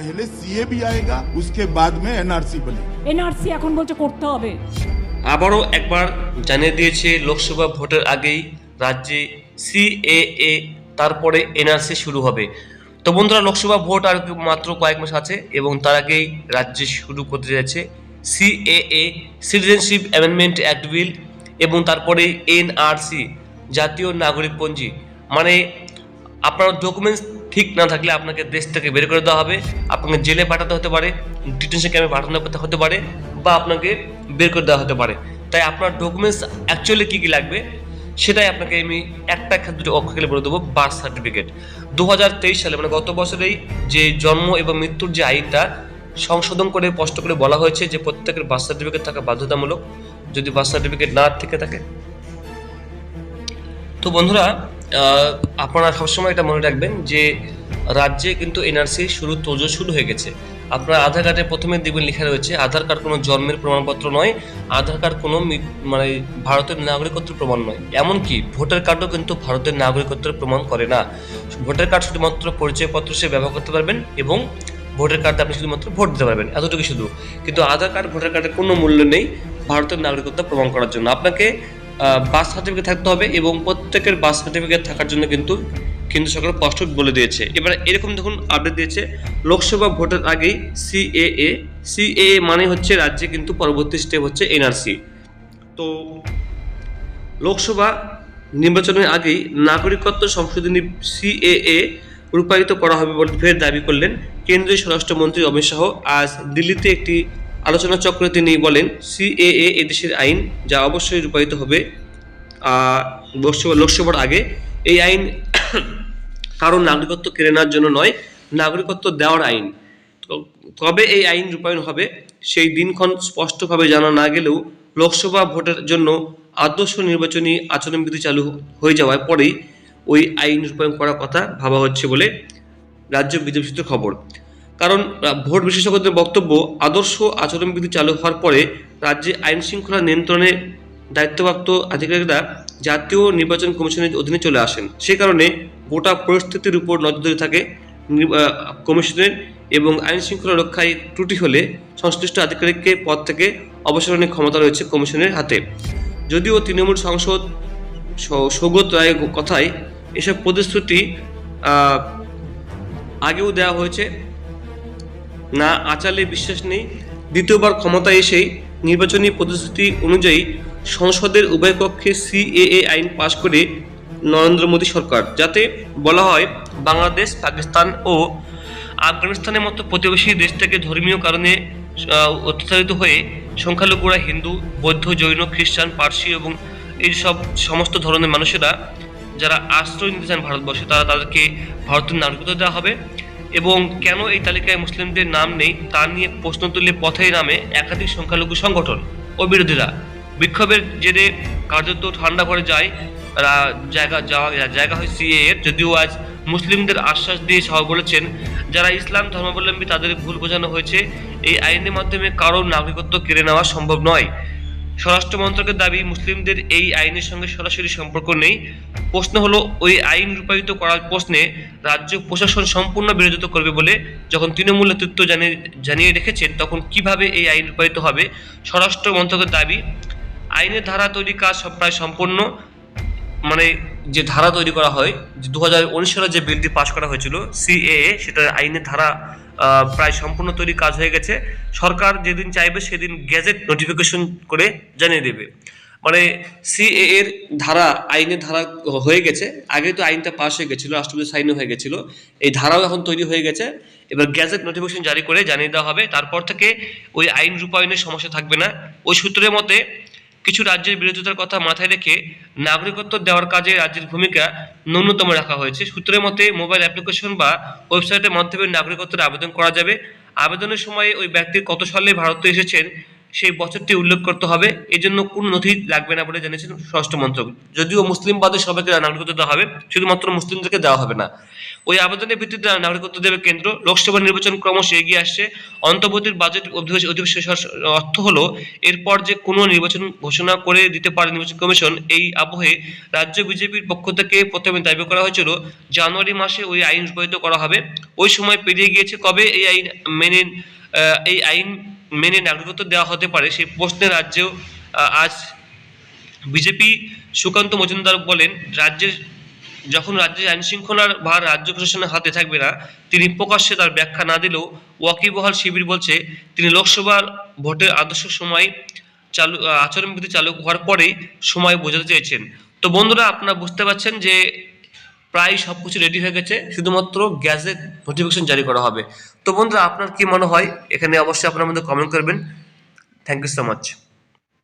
पहले सीए भी आएगा उसके बाद में एनआरसी बनेगा এনআরসি এখন বলছে করতে হবে আবারও একবার জানিয়ে দিয়েছে লোকসভা ভোটের আগেই রাজ্যে সিএএ তারপরে এনআরসি শুরু হবে তো বন্ধুরা লোকসভা ভোট আর মাত্র কয়েক মাস আছে এবং তার আগেই রাজ্যে শুরু করতে যাচ্ছে CAA citizenship amendment act bill এবং তারপরে এনআরসি জাতীয় নাগরিক পঞ্জি মানে আপনার ডকুমেন্টস ঠিক না থাকলে আপনাকে দেশ থেকে বের করে দেওয়া হবে। আপনাকে জেলে পাঠাতে হতে পারে ডিটেনশন ক্যাম্পে পাঠানো হতে পারে বা আপনাকে বের করে দেওয়া হতে পারে। তাই আপনার ডকুমেন্টস অ্যাকচুয়ালি কী কী লাগবে, সেটাই আপনাকে আমি একটা একটা দুটো অক্ষরে বলে দেবো বার্থ সার্টিফিকেট দু হাজার তেইশ সালে মানে গত বছরেই যে জন্ম এবং মৃত্যুর যে আইনটা সংশোধন করে, স্পষ্ট করে বলা হয়েছে যে প্রত্যেকের বার্থ সার্টিফিকেট থাকা বাধ্যতামূলক। যদি বার্থ সার্টিফিকেট না থেকে থাকে, তো বন্ধুরা আপনারা সবসময় এটা মনে রাখবেন যে রাজ্যে কিন্তু এনআরসি শুরু তোজো শুরু হয়ে গেছে। আপনার আধার কার্ডে প্রথমে দেখবেন লেখা রয়েছে, আধার কার্ড কোনো জন্মের প্রমাণপত্র নয়, আধার কার্ড কোনো মানে ভারতের নাগরিকত্বের প্রমাণ নয়। এমনকি ভোটার কার্ডও কিন্তু ভারতের নাগরিকত্বের প্রমাণ করে না। ভোটার কার্ড শুধুমাত্র পরিচয়পত্র হিসেবে ব্যবহার করতে পারবেন এবং ভোটার কার্ডে আপনি শুধুমাত্র ভোট দিতে পারবেন এতটুকু শুধু। কিন্তু আধার কার্ড, ভোটার কার্ডের কোনো মূল্য নেই ভারতের নাগরিকত্ব প্রমাণ করার জন্য। আপনাকে বার্থ সার্টিফিকেট থাকতে হবে এবং প্রত্যেকের বার্থ সার্টিফিকেট থাকার জন্য কিন্তু কেন্দ্র সরকার স্পষ্ট বলে দিয়েছে। এবার এরকম দেখুন আপডেট দিয়েছে, লোকসভা ভোটের আগেই সিএএ সিএএ মানে হচ্ছে রাজ্যে কিন্তু পরবর্তী স্টেপ হচ্ছে এনআরসি তো লোকসভা নির্বাচনের আগেই নাগরিকত্ব সংশোধনী সিএএ রূপায়িত করা হবে বলে ফের দাবি করলেন কেন্দ্রীয় স্বরাষ্ট্রমন্ত্রী অমিত শাহ। আজ দিল্লিতে একটি আলোচনা চক্রে তিনি বলেন সিএএ এদেশের আইন যা অবশ্যই রূপায়িত হবে লোকসভার আগে, এই আইন কারও নাগরিকত্ব কেড়ে নেওয়ার জন্য নয়, নাগরিকত্ব দেওয়ার আইন। কবে এই আইন রূপায়ণ হবে, সেই দিনক্ষণ স্পষ্টভাবে জানা না গেলেও লোকসভা ভোটের জন্য আদর্শ নির্বাচনী আচরণবিধি চালু হয়ে যাওয়ার পরেই ওই আইন রূপায়ণ করার কথা ভাবা হচ্ছে বলে রাজ্য বিজেপি সূত্রে খবর। কারণ ভোট বিশেষজ্ঞদের বক্তব্য, আদর্শ আচরণবিধি চালু হওয়ার পরে রাজ্যে আইন শৃঙ্খলা নিয়ন্ত্রণে দায়িত্বপ্রাপ্ত আধিকারিকরা জাতীয় নির্বাচন কমিশনের অধীনে চলে আসেন। সে কারণে গোটা পরিস্থিতির উপর নজরদারি থাকে কমিশনের এবং আইন শৃঙ্খলা রক্ষায় ত্রুটি হলে সংশ্লিষ্ট আধিকারিককে পদ থেকে অবসরণের ক্ষমতা রয়েছে কমিশনের হাতে। যদিও তৃণমূল সংসদ সৌগত রায়ের কথায় এসব প্রতিশ্রুতি আগেও দেওয়া হয়েছে। না আচালে বিশ্বাস নেই, দ্বিতীয়বার ক্ষমতায় এসেই নির্বাচনী প্রতিশ্রুতি অনুযায়ী সংসদের উভয় পক্ষে সিএএ আইন পাশ করে নরেন্দ্র মোদী সরকার, যাতে বলা হয় বাংলাদেশ, পাকিস্তান ও আফগানিস্তানের মতো প্রতিবেশী দেশ থেকে ধর্মীয় কারণে অত্যাচারিত হয়ে সংখ্যালঘুরা হিন্দু, বৌদ্ধ, জৈন, খ্রিস্টান, পার্সি এবং এই সব সমস্ত ধরনের মানুষেরা যারা আশ্রয় নিতে চান ভারতবর্ষে, তারা তাদেরকে ভারতের নাগরিকত্ব দেওয়া হবে। এবং কেন এই তালিকায় মুসলিমদের নাম নেই, তা নিয়ে প্রশ্ন তুললে পথেই নামে একাধিক সংখ্যালঘু সংগঠন ও বিরোধীরা। বিক্ষোভের জেরে কার্যত ঠান্ডা ঘরে যায় জায়গা, যাওয়া জায়গা হয় সিএ এর। যদিও আজ মুসলিমদের আশ্বাস দিয়ে সহ বলেছেন, যারা ইসলাম ধর্মাবলম্বী তাদের ভুল বোঝানো হয়েছে, এই আইনের মাধ্যমে কারোর নাগরিকত্ব কেড়ে নেওয়া সম্ভব নয়। স্বরাষ্ট্র মন্ত্রকের দাবি, মুসলিমদের এই আইনের সঙ্গে সরাসরি সম্পর্ক নেই। প্রশ্ন হলো, ওই আইন রূপায়িত করার প্রশ্নে রাজ্য প্রশাসন সম্পূর্ণ বিরোধিতা করবে বলে যখন তৃণমূল নেতৃত্ব জানিয়ে জানিয়ে রেখেছেন, তখন কীভাবে এই আইন রূপায়িত হবে? স্বরাষ্ট্র মন্ত্রকের দাবি, আইনের ধারা তৈরি কাজ সব প্রায় সম্পূর্ণ। মানে যে ধারা তৈরি করা হয় দু হাজার সালে যে বিলটি পাশ করা হয়েছিল, সিএএ সেটা আইনের ধারা প্রায় সম্পূর্ণ তৈরি কাজ হয়ে গেছে। সরকার যেদিন চাইবে সেদিন গ্যাজেট নোটিফিকেশন করে জানিয়ে দেবে। মানে সিএ এর ধারা, আইনের ধারা হয়ে গেছে। আগে তো আইনটা পাশ হয়ে গেছিল, রাষ্ট্রপতি সাইনও হয়ে গেছিল। এই ধারাও এখন তৈরি হয়ে গেছে। এবার গ্যাজেট নোটিফিকেশন জারি করে জানিয়ে দেওয়া হবে। তারপর থেকে ওই আইন রূপায়ণের সমস্যা থাকবে না। ওই সূত্রের মতে কিছু রাজ্যের বিরোধিতার কথা মাথায় রেখে নাগরিকত্ব দেওয়ার কাজে রাজ্যের ভূমিকা ন্যূনতম রাখা হয়েছে। সূত্রের মতে, মোবাইল অ্যাপ্লিকেশন বা ওয়েবসাইটের মাধ্যমে নাগরিকত্বের আবেদন করা যাবে। আবেদনের সময় ওই ব্যক্তি কত সালে ভারতে এসেছেন সেই বছরটি উল্লেখ করতে হবে। এই জন্য কোনো নথি লাগবে না বলে জানিয়েছেন স্বরাষ্ট্র মন্ত্রক। যদিও মুসলিম বাদে সবাইকে নাগরিকত্ব দেওয়া হবে, শুধুমাত্র মুসলিমদেরকে দেওয়া হবে না। ওই আবেদনের ভিত্তিতে নাগরিকত্ব দেবে কেন্দ্র। লোকসভা নির্বাচন ক্রমশ এগিয়ে আসছে। অন্তর্বর্তীর বাজেট অধিবেশন অর্থ হলো, এরপর যে কোনো নির্বাচন ঘোষণা করে দিতে পারে নির্বাচন কমিশন, এই আবহে রাজ্য বিজেপির পক্ষ থেকে প্রথমে দাবি করা হয়েছিল, জানুয়ারি মাসে ওই আইন রূপায়িত করা হবে। ওই সময় পেরিয়ে গিয়েছে কবে? এই আইন মেনে এই আইন মেনে নাগরিকত্ব দেওয়া হতে পারে, সেই প্রশ্নে রাজ্যেও আজ বিজেপি সুকান্ত মজুমদার বলেন, রাজ্যের, যখন রাজ্যের আইন শৃঙ্খলার ভার রাজ্য প্রশাসনের হাতে থাকবে না, তিনি প্রকাশ্যে তার ব্যাখ্যা না দিলেও ওয়াকিবহাল শিবির বলছে, তিনি লোকসভার ভোটের আদর্শ সময় চালু আচরণবিধি চালু হওয়ার পরেই সময় বোঝাতে চেয়েছেন। তো বন্ধুরা, আপনারা বুঝতে পারছেন যে প্রায় সব কিছু রেডি হয়ে গেছে, শুধুমাত্র গ্যাসের নোটিফিকেশন জারি করা হবে। তো বন্ধুরা, আপনার কি মনে হয়? এখানে অবশ্যই আপনার মধ্যে কমেন্ট করবেন। Thank you so much